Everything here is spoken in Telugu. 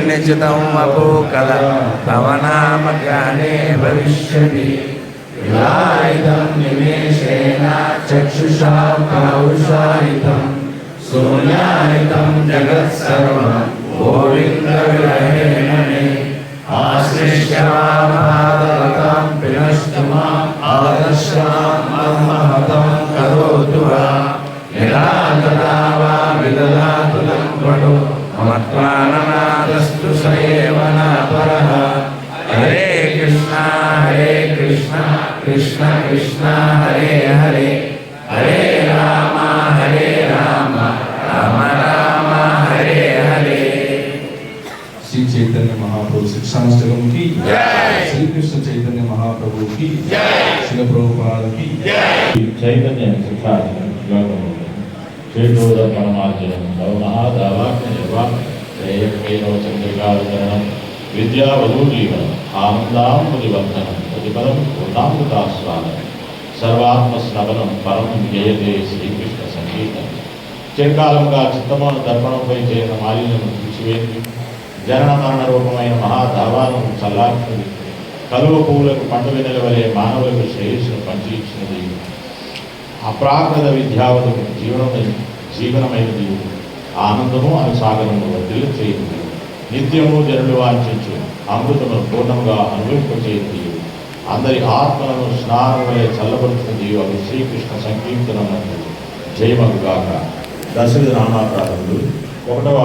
निश्चितं वपु कदा तव नाम ज्ञाने भविष्यति विलायितं निमेषेण चक्षुषा पौरुषायितं शून्यायितं जगत्सर्वं गोविन्दविरहेण मे आश्लिष्यमापादलतां पिनस्तु माम् आदर्शां मत्वाननादस्तु स एव न परः हरे कृष्ण हरे कृष्ण कृष्ण कृष्ण हरे हरे हरे राम हरे राम राम राम हरे हरे श्री चैतन्य महाप्रभु शिक्षा की श्री कृष्ण चैतन्य महाप्रभु की शिल प्रभुपाद की चैतन्य शिक्षा యోగములు పరమార్జనం నవమహాదావాక్య నిర్వాహం శ్రేయకేనో చంద్రికాచరణం విద్యావధూజీవనం ఆనందాంబుదివర్ధనం ప్రతిపదం పూర్ణామృతాస్వాదనం సర్వాత్మస్నవనం పరం జయతే శ్రీకృష్ణ సంగీతం చిరకాలంగా చిత్తమైన దర్పణంపై చేరిన మాలిన్యం తీసివేసి జనన మరణ రూపమైన మహాదావాలను చల్లార్చుకుని కలువ పువ్వులకు పండుగ నిలవలే మానవులకు శ్రేయస్సును పంచి ఇచ్చినది అప్రాకృత విద్యావధు జీవనమై జీవనమైనది. ఆనందము అనుసాగరము వర్ధిల్ల చేయండి నిత్యము జనులు వాంఛించు. అమృతము పూర్ణముగా అనుభవింపచేయండి అందరి ఆత్మలను స్నానం వలె చల్లబడుతుంది అవి శ్రీకృష్ణ సంకీర్తనం జయమగుగాక. దశరథ నామాప్రాధములు. ఒకటవ